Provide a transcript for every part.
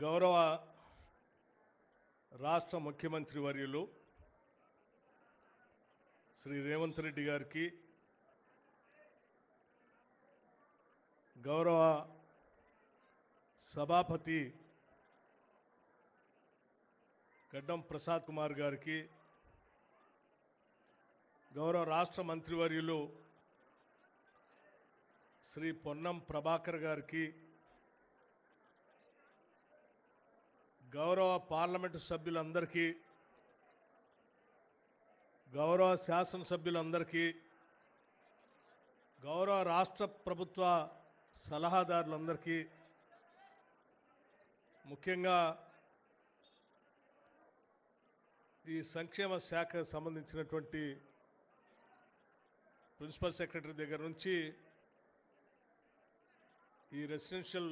గౌరవ రాష్ట్ర ముఖ్యమంత్రి వర్యులు శ్రీ రేవంత్ రెడ్డి గారికి గౌరవ సభాపతి గడ్డం ప్రసాద్ కుమార్ గారికి గౌరవ రాష్ట్ర మంత్రివర్యులు శ్రీ పొన్నం ప్రభాకర్ గారికి గౌరవ పార్లమెంటు సభ్యులందరికీ గౌరవ శాసనసభ్యులందరికీ గౌరవ రాష్ట్ర ప్రభుత్వ సలహాదారులందరికీ ముఖ్యంగా ఈ సంక్షేమ శాఖకు సంబంధించినటువంటి ప్రిన్సిపల్ సెక్రటరీ దగ్గర నుంచి ఈ రెసిడెన్షియల్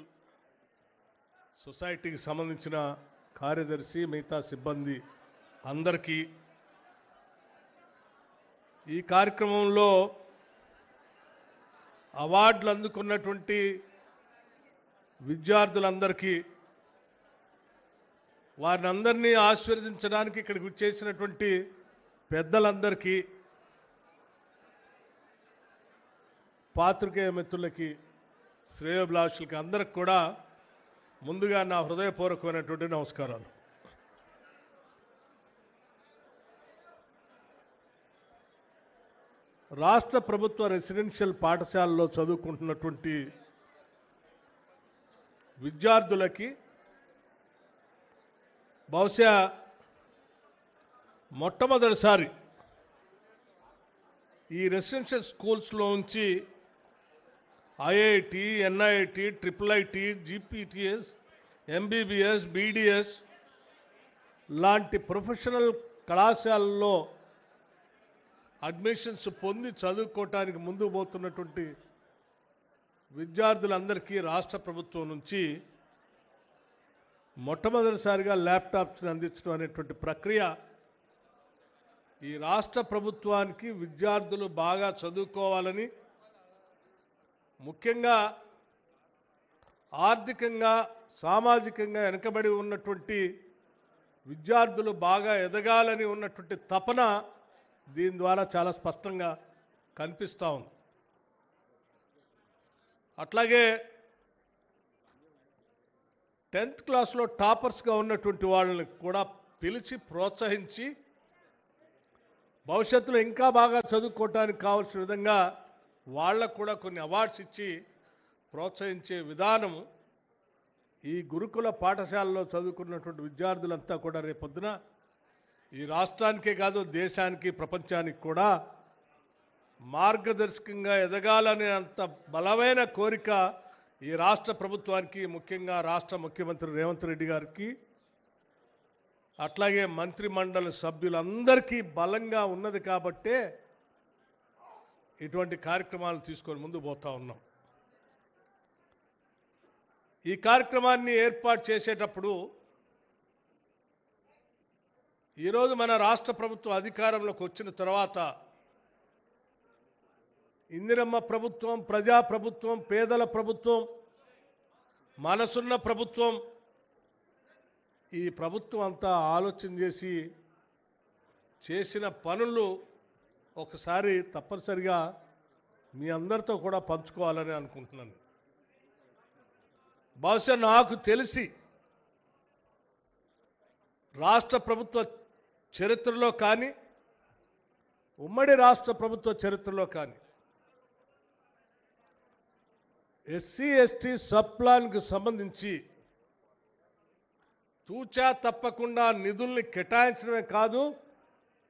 సొసైటీకి సంబంధించిన కార్యదర్శి మిగతా సిబ్బంది అందరికీ ఈ కార్యక్రమంలో అవార్డులు అందుకున్నటువంటి విద్యార్థులందరికీ వారిని అందరినీ ఆశీర్వదించడానికి ఇక్కడికి వచ్చేసినటువంటి పెద్దలందరికీ పాత్రికేయ మిత్రులకి శ్రేయోభిలాషులకి అందరికి కూడా ముందుగా నా హృదయపూర్వకమైనటువంటి నమస్కారాలు. రాష్ట్ర ప్రభుత్వ రెసిడెన్షియల్ పాఠశాలలో చదువుకుంటున్నటువంటి విద్యార్థులకి బహుశా మొట్టమొదటిసారి ఈ రెసిడెన్షియల్ స్కూల్స్లో ఉంచి IIT NIT triple IT GPTS MBBS BDS లాంటి ప్రొఫెషనల్ కళాశాలల్లో అడ్మిషన్స్ పొంది చదువుకోవటానికి ముందుకు పోతున్నటువంటి విద్యార్థులందరికీ రాష్ట్ర ప్రభుత్వం నుంచి మొట్టమొదటిసారిగా ల్యాప్టాప్స్ని అందించడం అనేటువంటి ప్రక్రియ ఈ రాష్ట్ర ప్రభుత్వానికి విద్యార్థులు బాగా చదువుకోవాలని ముఖ్యంగా ఆర్థికంగా సామాజికంగా వెనుకబడి ఉన్నటువంటి విద్యార్థులు బాగా ఎదగాలని ఉన్నటువంటి తపన దీని ద్వారా చాలా స్పష్టంగా కనిపిస్తూ ఉంది. అట్లాగే టెన్త్ క్లాస్లో టాపర్స్గా ఉన్నటువంటి వాళ్ళని కూడా పిలిచి ప్రోత్సహించి భవిష్యత్తులో ఇంకా బాగా చదువుకోవటానికి కావాల్సిన విధంగా వాళ్ళకు కూడా కొన్ని అవార్డ్స్ ఇచ్చి ప్రోత్సహించే విధానం ఈ గురుకుల పాఠశాలలో చదువుకున్నటువంటి విద్యార్థులంతా కూడా రేపొద్దున ఈ రాష్ట్రానికే కాదు దేశానికి ప్రపంచానికి కూడా మార్గదర్శకంగా ఎదగాలనే అంత బలమైన కోరిక ఈ రాష్ట్ర ప్రభుత్వానికి ముఖ్యంగా రాష్ట్ర ముఖ్యమంత్రి రేవంత్ రెడ్డి గారికి అట్లాగే మంత్రిమండలి సభ్యులందరికీ బలంగా ఉన్నది కాబట్టే ఇటువంటి కార్యక్రమాలు తీసుకొని ముందు పోతా ఉన్నాం. ఈ కార్యక్రమాన్ని ఏర్పాటు చేసేటప్పుడు ఈరోజు మన రాష్ట్ర ప్రభుత్వం అధికారంలోకి వచ్చిన తర్వాత ఇందిరమ్మ ప్రభుత్వం ప్రజా ప్రభుత్వం పేదల ప్రభుత్వం మనసున్న ప్రభుత్వం ఈ ప్రభుత్వం అంతా ఆలోచన చేసి చేసిన పనులు ఒకసారి తప్పనిసరిగా మీ అందరితో కూడా పంచుకోవాలని అనుకుంటున్నాను. బహుశా నాకు తెలిసి రాష్ట్ర ప్రభుత్వ చరిత్రలో కానీ ఉమ్మడి రాష్ట్ర ప్రభుత్వ చరిత్రలో కానీ ఎస్సీ ఎస్టీ సబ్ ప్లాన్కు సంబంధించి తూచా తప్పకుండా నిధుల్ని కేటాయించడమే కాదు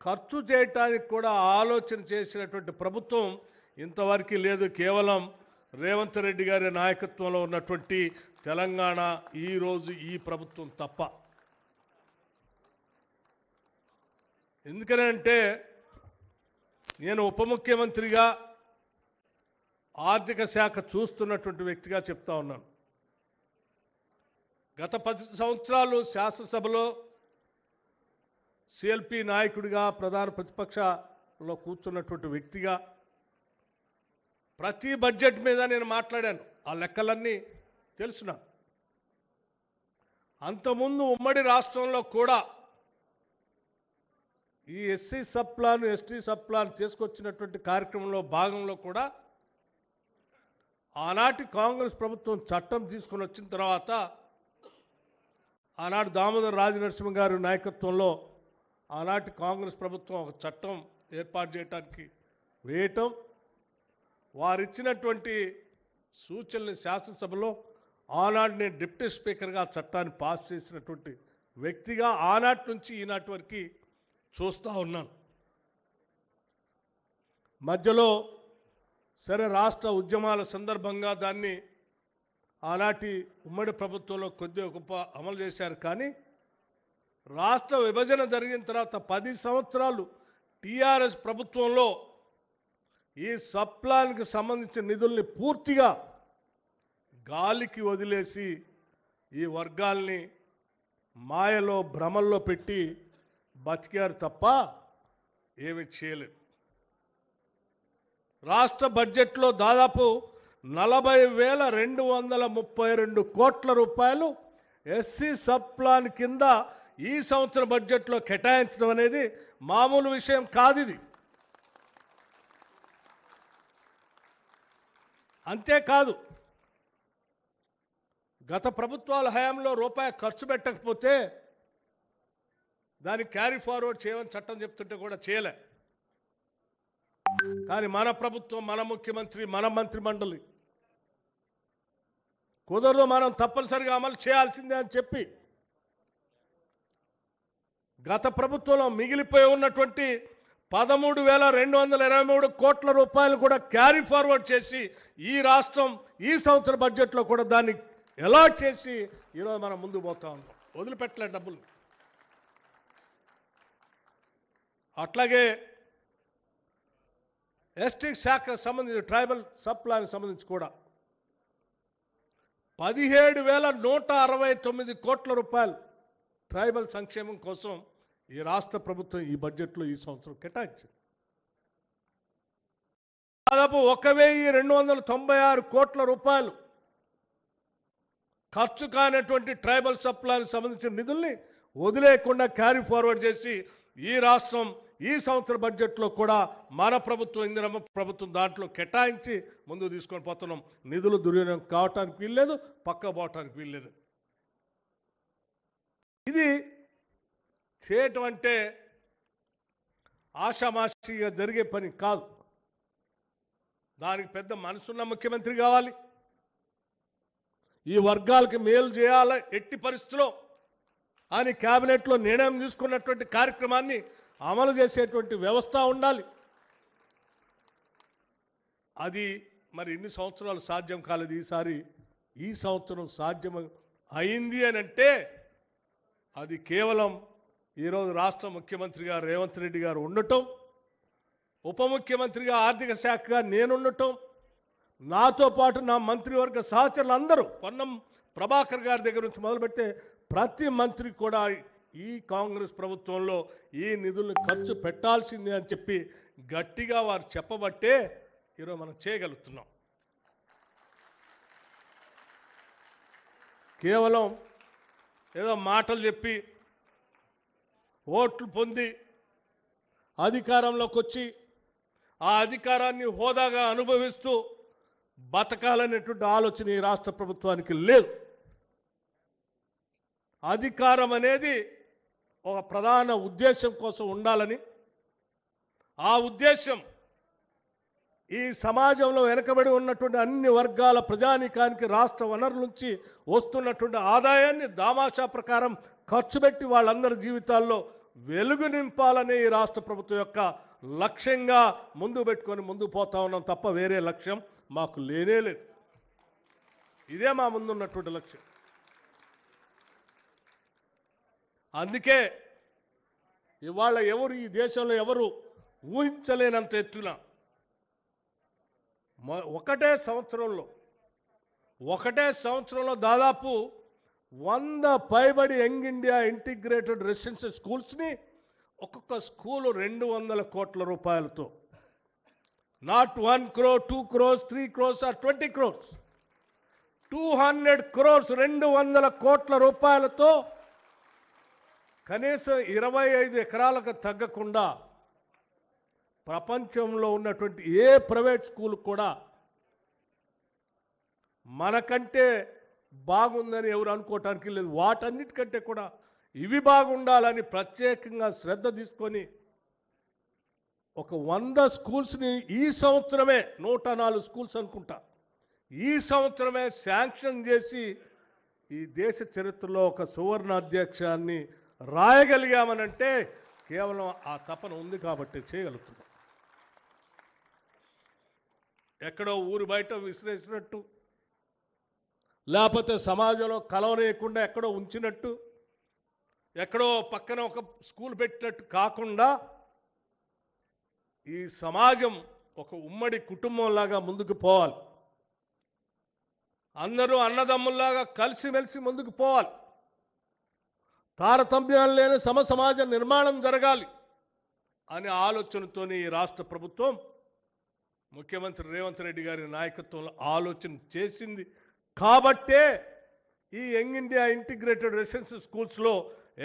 ఖర్చు చేయటానికి కూడా ఆలోచన చేసినటువంటి ప్రభుత్వం ఇంతవరకు లేదు. కేవలం రేవంత్ రెడ్డి గారి నాయకత్వంలో ఉన్నటువంటి తెలంగాణ ఈరోజు ఈ ప్రభుత్వం తప్ప. ఎందుకనంటే నేను ఉప ముఖ్యమంత్రిగా ఆర్థిక శాఖ చూస్తున్నటువంటి వ్యక్తిగా చెప్తా ఉన్నాను. గత పది సంవత్సరాలు శాసనసభలో సిఎల్పి నాయకుడిగా ప్రధాన ప్రతిపక్షలో కూర్చున్నటువంటి వ్యక్తిగా ప్రతి బడ్జెట్ మీద నేను మాట్లాడాను. ఆ లెక్కలన్నీ తెలుసు అంతకుముందు ఉమ్మడి రాష్ట్రంలో కూడా ఈ SC sub plan ST sub plan తీసుకొచ్చినటువంటి కార్యక్రమంలో భాగంలో కూడా ఆనాటి కాంగ్రెస్ ప్రభుత్వం చట్టం తీసుకుని వచ్చిన తర్వాత ఆనాడు దామోదర్ రాజనరసింహ గారి నాయకత్వంలో ఆనాటి కాంగ్రెస్ ప్రభుత్వం ఒక చట్టం ఏర్పాటు చేయడానికి వేయటం వారిచ్చినటువంటి సూచనలు శాసనసభలో ఆనాడు నేను డిప్యూటీ స్పీకర్గా చట్టాన్ని పాస్ చేసినటువంటి వ్యక్తిగా ఆనాటి నుంచి ఈనాటి వరకు చూస్తూ ఉన్నాను. మధ్యలో సరే రాష్ట్ర ఉద్యమాల సందర్భంగా దాన్ని ఆనాటి ఉమ్మడి ప్రభుత్వంలో కొద్దిగా గొప్ప అమలు చేశారు కానీ రాష్ట్ర విభజన జరిగిన తర్వాత పది సంవత్సరాలు టీఆర్ఎస్ ప్రభుత్వంలో ఈ సప్లాన్కి సంబంధించిన నిధుల్ని పూర్తిగా గాలికి వదిలేసి ఈ వర్గాల్ని మాయలో భ్రమల్లో పెట్టి బతికారు తప్ప ఏమి చేయలేదు. రాష్ట్ర బడ్జెట్లో దాదాపు నలభై వేల రెండు వందల ముప్పై రెండు కోట్ల రూపాయలు ఎస్సీ సబ్ ప్లాన్ కింద ఈ సంవత్సర బడ్జెట్లో కేటాయించడం అనేది మామూలు విషయం కాదు ఇది. అంతేకాదు గత ప్రభుత్వాల హయాంలో రూపాయి ఖర్చు పెట్టకపోతే దాన్ని క్యారీ ఫార్వర్డ్ చేయమని చట్టం చెప్తుంటే కూడా చేయలే. కానీ మన ప్రభుత్వం మన ముఖ్యమంత్రి మన మంత్రి మండలి కుదరదు మనం తప్పనిసరిగా అమలు చేయాల్సిందే అని చెప్పి గత ప్రభుత్వంలో మిగిలిపోయి ఉన్నటువంటి పదమూడు వేల రెండు వందల ఇరవై మూడు కోట్ల రూపాయలు కూడా క్యారీ ఫార్వర్డ్ చేసి ఈ రాష్ట్రం ఈ సంవత్సర బడ్జెట్లో కూడా దాన్ని అలాట్ చేసి ఈరోజు మనం ముందు పోతా ఉన్నాం. వదిలిపెట్టలే డబ్బులు. అట్లాగే ఎస్టీ శాఖకు సంబంధించి ట్రైబల్ సబ్ ప్లాన్కి సంబంధించి కూడా పదిహేడు వేల నూట అరవై తొమ్మిది కోట్ల రూపాయలు ట్రైబల్ సంక్షేమం కోసం ఈ రాష్ట్ర ప్రభుత్వం ఈ బడ్జెట్లో ఈ సంవత్సరం కేటాయించింది. దాదాపు ఒక వెయ్యి రెండు వందల తొంభై ఆరు కోట్ల రూపాయలు ఖర్చు కానటువంటి ట్రైబల్ సప్లానికి సంబంధించిన నిధుల్ని వదిలేయకుండా క్యారీ ఫార్వర్డ్ చేసి ఈ రాష్ట్రం ఈ సంవత్సర బడ్జెట్లో కూడా మన ప్రభుత్వం ఇందిరమ్మ ప్రభుత్వం దాంట్లో కేటాయించి ముందుకు తీసుకొని పోతున్నాం. నిధులు దుర్వినియోగం కావటానికి వీల్లేదు పక్క పోవటానికి వీల్లేదు. ఇది చేయటం అంటే ఆషామాషిగా జరిగే పని కాదు. దానికి పెద్ద మనసున్న ముఖ్యమంత్రి కావాలి. ఈ వర్గాలకి మేలు చేయాలి ఎట్టి పరిస్థితిలో అని క్యాబినెట్లో నిర్ణయం తీసుకున్నటువంటి కార్యక్రమాన్ని అమలు చేసేటువంటి వ్యవస్థ ఉండాలి. అది మరి ఇన్ని సంవత్సరాలు సాధ్యం కాలేదు ఈసారి? ఈ సంవత్సరం సాధ్యం అయింది అని అంటే అది కేవలం ఈరోజు రాష్ట్ర ముఖ్యమంత్రిగా రేవంత్ రెడ్డి గారు ఉండటం ఉప ముఖ్యమంత్రిగా ఆర్థిక శాఖగా నేనుండటం నాతో పాటు నా మంత్రివర్గ సహచరులు అందరూ పొన్నం ప్రభాకర్ గారి దగ్గర నుంచి మొదలుపెడితే ప్రతి మంత్రి కూడా ఈ కాంగ్రెస్ ప్రభుత్వంలో ఈ నిధులను ఖర్చు పెట్టాల్సిందే అని చెప్పి గట్టిగా వారు చెప్పబట్టే ఈరోజు మనం చేయగలుగుతున్నాం. కేవలం ఏదో మాటలు చెప్పి ఓట్లు పొంది అధికారంలోకి వచ్చి ఆ అధికారాన్ని హోదాగా అనుభవిస్తూ బతకాలనేటువంటి ఆలోచన ఈ రాష్ట్ర ప్రభుత్వానికి లేదు. అధికారం అనేది ఒక ప్రధాన ఉద్దేశం కోసం ఉండాలని ఆ ఉద్దేశం ఈ సమాజంలో వెనకబడి ఉన్నటువంటి అన్ని వర్గాల ప్రజానీకానికి రాష్ట్ర వనరుల నుంచి వస్తున్నటువంటి ఆదాయాన్ని దామాషా ప్రకారం ఖర్చు పెట్టి వాళ్ళందరి జీవితాల్లో వెలుగు నింపాలనే ఈ రాష్ట్ర ప్రభుత్వం యొక్క లక్ష్యంగా ముందు పెట్టుకొని ముందు పోతా ఉన్నాం తప్ప వేరే లక్ష్యం మాకు లేనే లేదు. ఇదే మా ముందున్నటువంటి లక్ష్యం. అందుకే ఇవాళ ఎవరు ఈ దేశంలో ఎవరు ఊహించలేనంత ఎత్తున ఒకటే సంవత్సరంలో ఒకటే సంవత్సరంలో దాదాపు వంద పైబడి యంగ్ ఇండియా ఇంటిగ్రేటెడ్ రెసిడెన్షియల్ స్కూల్స్ని ఒక్కొక్క స్కూలు రెండు వందల కోట్ల రూపాయలతో. Not one crore two crores three crores or twenty crores. Two hundred crores రెండు వందల కోట్ల రూపాయలతో కనీసం ఇరవై ఐదు ఎకరాలకు తగ్గకుండా ప్రపంచంలో ఉన్నటువంటి ఏ ప్రైవేట్ స్కూల్ కూడా మనకంటే బాగుందని ఎవరు అనుకోవటానికి లేదు. వాటన్నిటికంటే కూడా ఇవి బాగుండాలని ప్రత్యేకంగా శ్రద్ధ తీసుకొని ఒక వంద స్కూల్స్ని ఈ సంవత్సరమే నూట నాలుగు స్కూల్స్ అనుకుంటా ఈ సంవత్సరమే శాంక్షన్ చేసి ఈ దేశ చరిత్రలో ఒక సువర్ణ అధ్యక్షాన్ని రాయగలిగామనంటే కేవలం ఆ తపన ఉంది కాబట్టి చేయగలుగుతున్నాం. ఎక్కడో ఊరు బయట విసిరేసినట్టు లేకపోతే సమాజంలో కలవనేయకుండా ఎక్కడో ఉంచినట్టు ఎక్కడో పక్కన ఒక స్కూల్ పెట్టినట్టు కాకుండా ఈ సమాజం ఒక ఉమ్మడి కుటుంబంలాగా ముందుకు పోవాలి. అందరూ అన్నదమ్ముల్లాగా కలిసిమెలిసి ముందుకు పోవాలి. తారతమ్యాలు లేని సమ సమాజ నిర్మాణం జరగాలి అనే ఆలోచనతో ఈ రాష్ట్ర ప్రభుత్వం ముఖ్యమంత్రి రేవంత్ రెడ్డి గారి నాయకత్వంలో ఆలోచన చేసింది. కాబట్టే ఈ యంగ్ ఇండియా ఇంటిగ్రేటెడ్ రెసిడెన్షియల్ స్కూల్స్లో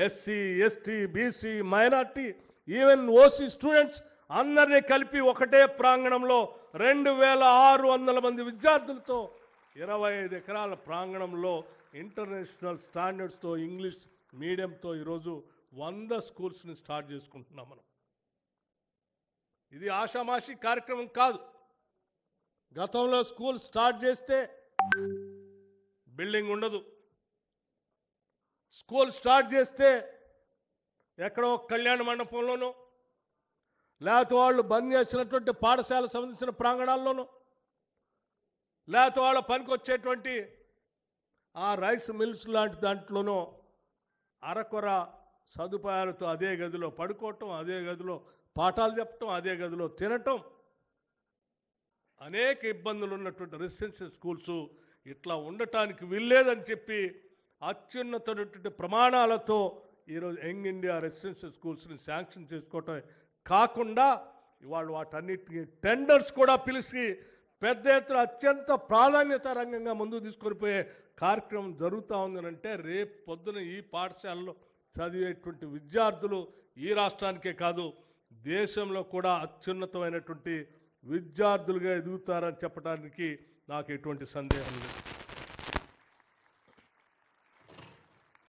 SC ST BC minority even OC students అందరినీ కలిపి ఒకటే ప్రాంగణంలో రెండు వేల ఆరు వందల మంది విద్యార్థులతో ఇరవై ఐదు ఎకరాల ప్రాంగణంలో ఇంటర్నేషనల్ స్టాండర్డ్స్తో ఇంగ్లీష్ మీడియంతో ఈరోజు వంద స్కూల్స్ని స్టార్ట్ చేసుకుంటున్నాం మనం. ఇది ఆషామాషి కార్యక్రమం కాదు. గతంలో స్కూల్ స్టార్ట్ చేస్తే బిల్డింగ్ ఉండదు. స్కూల్ స్టార్ట్ చేస్తే ఎక్కడో కళ్యాణ మండపంలోనో లేకపోతే వాళ్ళు బంద్ చేసినటువంటి పాఠశాల సంబంధించిన ప్రాంగణాల్లోనూ లేకపోతే వాళ్ళ పనికి వచ్చేటువంటి ఆ రైస్ మిల్స్ లాంటి దాంట్లోనో అరకొర సదుపాయాలతో అదే గదిలో పడుకోవటం అదే గదిలో పాఠాలు చెప్పటం అదే గదిలో తినటం అనేక ఇబ్బందులు ఉన్నటువంటి రెసిడెన్షియల్ స్కూల్స్ ఇట్లా ఉండటానికి వీల్లేదని చెప్పి అత్యున్నతమైనటువంటి ప్రమాణాలతో ఈరోజు యంగ్ ఇండియా రెసిడెన్షియల్ స్కూల్స్ని శాంక్షన్ చేసుకోవటం కాకుండా ఇవాళ వాటన్నిటికీ టెండర్స్ కూడా పిలిచి పెద్ద ఎత్తున అత్యంత ప్రాధాన్యత రంగంగా ముందుకు తీసుకొని పోయే కార్యక్రమం జరుగుతూ ఉందనంటే రేపు పొద్దున ఈ పాఠశాలలో చదివేటువంటి విద్యార్థులు ఈ రాష్ట్రానికే కాదు దేశంలో కూడా అత్యున్నతమైనటువంటి విద్యార్థులుగా ఎదుగుతారని చెప్పడానికి నాకు ఎటువంటి సందేహం లేదు.